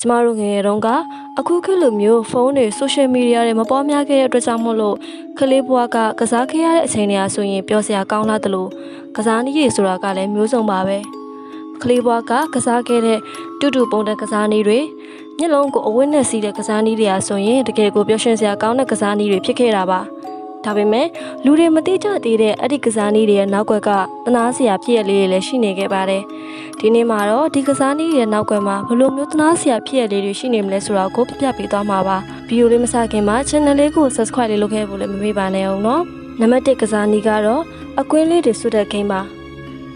ကျမတို့ငယ်ငယ်တုန်းကအခုခေတ်လိုမျိုးဖုန်းတွေဆိုရှယ်မီဒီယာတွေမပေါ်များခဲ့တဲ့အတွက်ကြောင့်မို့လို့ကလေးဘွားကကစားခဲ့ရတဲ့အချိန်တွေကဆိုရင်ပျော်စရာကောင်းလာတယ်လို့ကစားနည်းတွေဆိုတာကလည်းမျိုးစုံပါပဲကလေးဘွားကကစားခဲ့တဲ့တူတူပုံတဲ့ကစားနည်းတွေမျက်လုံးကိုအဝတ်နဲ့စီးတဲ့ကစားနည်းတွေအားဆိုရင်တကယ်ကိုပျော်ရွှင်စရာကောင်းတဲ့ကစားနည်းတွေဖြစ်ခဲ့တာပါ ဒါပေမဲ့လူတွေမသိကြသေးတဲ့အဲ့ဒီကစားနည်းတွေရဲ့နောက်ွက်ကတနာစရာဖြစ်ရလေးတွေလည်းရှိနေခဲ့ပါတယ်ဒီနေ့မှာတော့ဒီကစားနည်းတွေရဲ့နောက်ွယ်မှာဘယ်လိုမျိုးတနာစရာဖြစ်ရလေးတွေရှိနေမလဲဆိုတာကိုပြပြပေးသွားမှာပါဗီဒီယိုလေးမစခင်မှာ channel လေးကို subscribe လေးလုပ်ခဲ့ဖို့လည်းမမေ့ပါနဲ့အောင်နော်နံပါတ်1ကစားနည်းကတော့အကွင်းလေးတွေဆွတ်တဲ့ဂိမ်းပါ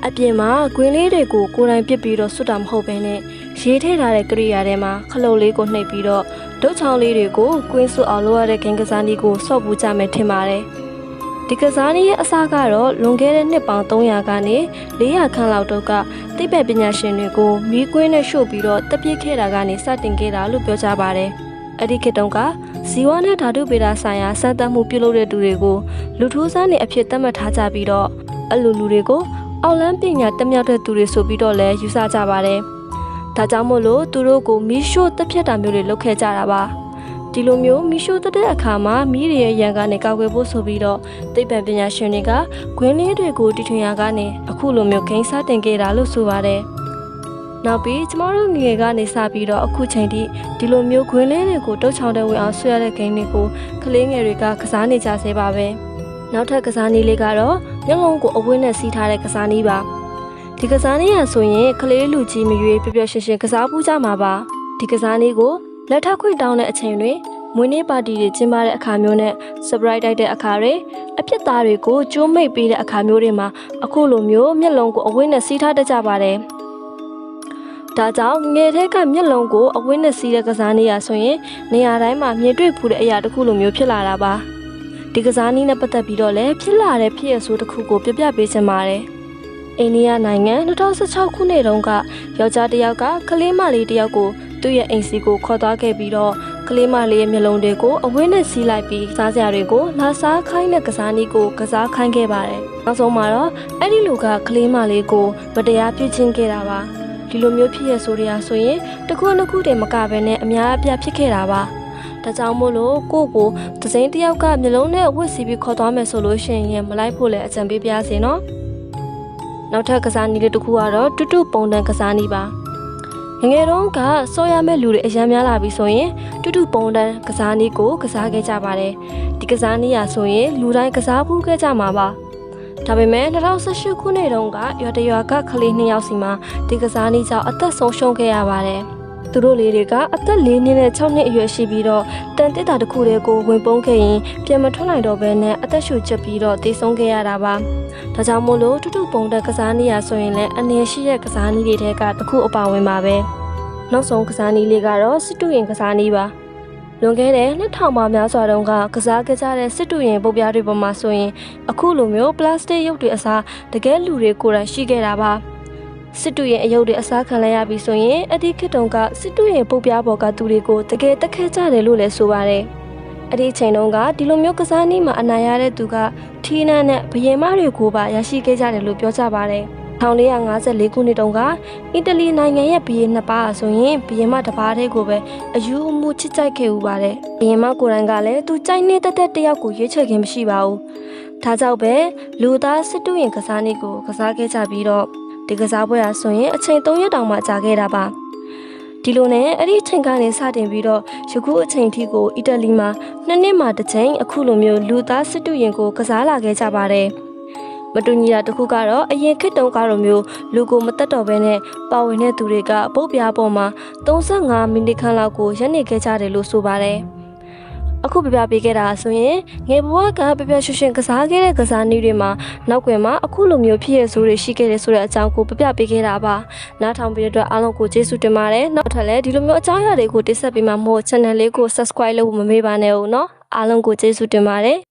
အပြင်မှာကွင်းလေးတွေကိုကိုယ်တိုင်ပစ်ပြီးတော့ဆွတ်တာမဟုတ်ဘဲနဲ့ရေးထည့်ထားတဲ့ကရိယာထဲမှာခလုတ်လေးကိုနှိပ်ပြီးတော့ ဒုတ်ချောင်းလေးတွေကိုကွင်းဆွတ်အောင်လုပ်ရတဲ့ဂိမ်းကစားနည်းကိုစော့ပူကြမယ်ထင်ပါတယ်ဒီကစားနည်းရဲ့အစကတော့လွန်ခဲ့တဲ့နှစ်ပေါင်း300ကနေ400ခန့်လောက်တော့ကသိပ္ပံပညာရှင်တွေကိုမီးကွင်းနဲ့ရှို့ပြီးတော့တက်ပစ်ခဲ့တာကနေစတင်ခဲ့တာလို့ပြောကြပါတယ်။အဲ့ဒီခေတ်တုန်းကဇီဝနဲ့ဓာတုဗေဒဆိုင်ရာစမ်းသပ်မှုပြုလုပ်တဲ့သူတွေကိုလူထိုးစမ်းနေအဖြစ်သတ်မှတ်ထားကြပြီးတော့အလူလူတွေကိုအောက်လန်းပညာတက်မြောက်တဲ့သူတွေဆိုပြီးတော့လည်းယူဆကြပါတယ်။ ဒါကြောင့်မို့လို့သူတို့ကိုမီးရှို့တက်ဖြတ်တာမျိုးတွေလုပ်ခဲ့ကြတာပါ။ဒီလိုမျိုးမီးရှို့တက်တဲ့အခါမှာမီးတွေရဲ့ရန်ကနေကောက်ွယ်ဖို့ဆိုပြီးတော့သိပ္ပံပညာရှင်တွေကဂွင်းလေးတွေကိုတီထွင်ရာကနေအခုလိုမျိုးဂိမ်းစတင်ခဲ့တာလို့ဆိုပါတယ်။နောက်ပြီးကျမတို့ငယ်ကနေစပြီးတော့အခုချိန်ထိဒီလိုမျိုးဂွင်းလေးတွေကိုတုတ်ချောင်းတဲ့ဝင်အောင်ဆွဲရတဲ့ဂိမ်းတွေကိုကလေးငယ်တွေကကစားနေကြသေးပါပဲ။နောက်ထပ်ကစားနည်းလေးကတော့မျက်လုံးကိုအဝင်းနဲ့စီးထားတဲ့ကစားနည်းပါ။ ဒီကစားနည်းရဆိုရင်ကလေးလူကြီးမရွေးပျော်ပျော်ရွှင်ရွှင်ကစားပူးကြမှာပါ။ဒီကစားနည်းကိုလက်ထပ်ခွင့်တောင်းတဲ့အချိန်တွင်မွေးနေ့ပါတီတွေကျင်းပတဲ့အခါမျိုးနဲ့ surprise တိုက်တဲ့အခါတွေအပြစ်သားတွေကိုကျိုးမိတ်ပေးတဲ့အခါမျိုးတွေမှာအခုလိုမျိုးမျက်လုံးကိုအဝင်းနဲ့စီးထားတတ်ကြပါတယ်။ဒါကြောင့်ငယ်တဲ့ကမျက်လုံးကိုအဝင်းနဲ့စီးတဲ့ကစားနည်းရဆိုရင်နေရာတိုင်းမှာမြင်တွေ့ဖူးတဲ့အရာတစ်ခုလိုမျိုးဖြစ်လာတာပါ။ဒီကစားနည်းနဲ့ပတ်သက်ပြီးတော့လည်းဖြစ်လာတဲ့ဖြစ်ရဆိုးတစ်ခုကိုပြပြပေးချင်ပါတယ်။ အိန္ဒိယနိုင်ငံ2016ခုနှစ်တုန်းကယောက်ျားတစ်ယောက်ကကလေးမလေးတစ်ယောက်ကိုသူ့ရဲ့အိမ်စီကိုခေါ်သွားခဲ့ပြီးတော့ကလေးမလေးရဲ့မျက်လုံးတွေကိုအဝင်းနဲ့စီးလိုက်ပြီးစားစရာတွေကိုလာစားခိုင်းတဲ့ကစားနည်းကိုကစားခိုင်းခဲ့ပါတယ်။နောက်ဆုံးမှာတော့အဲ့ဒီလူကကလေးမလေးကိုမတရားပြုချင်းခဲ့တာပါ။ဒီလိုမျိုးဖြစ်ရဆိုရဆိုရင်တစ်ခုနှစ်ခုတည်းမကဘဲနဲ့အများအပြားဖြစ်ခဲ့တာပါ။ဒါကြောင့်မို့လို့ကိုကိုသစိမ်းတယောက်ကမျက်လုံးနဲ့ဝတ်စီပြီးခေါ်သွားမယ်ဆိုလို့ရှိရင်မလိုက်ဖို့လည်းအကြံပေးပြစေနော်။ နောက်ထပ်ကစားနည်းလေးတစ်ခုကတော့တူတူပုံတန်ကစားနည်းပါ။ငငယ်တုန်းကစောရမဲ့လူတွေအများများလာပြီဆိုရင်တူတူပုံတန်းကစားနည်းကိုကစားခဲ့ကြပါတယ်ဒီကစားနည်းရဆိုရင်လူတိုင်းကစားဖို့ခဲ့ကြမှာပါဒါပေမဲ့2018ခုနှစ်တုန်းကရွာတရွာကကလေးနှစ်ယောက်စီမှာဒီကစားနည်းကြောင့်အသက်ဆုံးရှုံးခဲ့ရပါတယ် သူတို့လေးတွေကအသက်၄နှစ်နဲ့6နှစ်အရွယ်ရှိပြီးတော့တန်တစ်တာတစ်ခုတည်းကိုဝင်ပုန်းခဲ့ရင်ပြန်မထွက်နိုင်တော့ဘဲနဲ့အသက်ရှူကျက်ပြီးတော့တေဆုံးခဲ့ရတာပါ။ဒါကြောင့်မို့လို့တူတူပုံတဲ့ကစားနည်းရဆိုရင်လည်းအနေရှိတဲ့ကစားနည်းတွေထဲကတစ်ခုအပါဝင်ပါပဲ။နောက်ဆုံးကစားနည်းလေးကတော့စစ်တူရင်ကစားနည်းပါ။လွန်ခဲ့တဲ့နှစ်ထောင်ပါများစွာတုန်းကကစားခဲ့ကြတဲ့စစ်တူရင်ပုတ်ပြားတွေပေါ်မှာဆိုရင်အခုလိုမျိုးပလတ်စတစ်ရုပ်တွေအစားတကယ်လူတွေကိုယ်တိုင်ရှိခဲ့တာပါ။ စစ်တူရဲ့အယုတ်တွေအစားခံလိုက်ရပြီဆိုရင်အဒီခေတ်တုန်းကစစ်တူရဲ့ပုတ်ပြားပေါ်ကသူတွေကိုတကယ်တက်ခဲကြတယ်လို့လည်းဆိုပါတယ်။အဲ့ဒီအချိန်တုန်းကဒီလိုမျိုးကစားနည်းမှာအနိုင်ရတဲ့သူကထီးနန်းနဲ့ဘရင်မတွေကိုပါရရှိခဲ့ကြတယ်လို့ပြောကြပါတယ်။1454ခုနှစ်တုန်းကအီတလီနိုင်ငံရဲ့ဘီရင်နှစ်ပါးအဆိုရင်ဘီရင်မတစ်ပါးတည်းကိုပဲအယူအမှုချစ်ကြိုက်ခဲ့ဦးပါတယ်။ဘီရင်မကိုယ်တိုင်ကလည်းသူကြိုက်နေတဲ့တက်တယောက်ကိုရွေးချယ်ခြင်းမရှိပါဘူး။ဒါကြောင့်ပဲလူသားစစ်တူရင်ကစားနည်းကိုကစားခဲ့ကြပြီးတော့ ဒီကစားပွဲဟာဆိုရင်အချိန်3ရက်တောင်မှကြာခဲ့တာပါဒီလိုနဲ့အဲ့ဒီအချိန်ကနေစတင်ပြီးတော့ယခုအချိန်ထိကိုအီတလီမှာနှစ်နှစ်မှတစ်ချိန်အခုလိုမျိုးလူသားစစ်တူရင်ကိုကစားလာခဲ့ကြပါတယ်မတူညီတာတစ်ခုကတော့အရင်ခေတ်တုန်းကတော့မျိုးလူကိုမတက်တော့ဘဲနဲ့ပါဝင်တဲ့သူတွေကပုတ်ပြားပေါ်မှာ35မိနစ်ခန့်လောက်ကိုရက်နေခဲ့ကြတယ်လို့ဆိုပါတယ်။ အခုပြပြပေးခဲ့တာဆိုရင်ငယ်ဘဝကပြပြရွှင်ရွှင်ကစားခဲ့တဲ့ကစားနည်းတွေမှာနောက်ွယ်မှာအခုလိုမျိုးဖြစ်ရဆိုတွေရှိခဲ့တယ်ဆိုတဲ့အကြောင်းကိုပြပြပေးခဲ့တာပါနားထောင်ပြီးတဲ့အတွက်အားလုံးကိုကျေးဇူးတင်ပါတယ်နောက်ထပ်လည်းဒီလိုမျိုးအကြောင်းအရာတွေကိုတင်ဆက်ပေးမှာမို့ channel လေးကို subscribe လုပ်မမေ့ပါနဲ့ဦးနော်အားလုံးကိုကျေးဇူးတင်ပါတယ်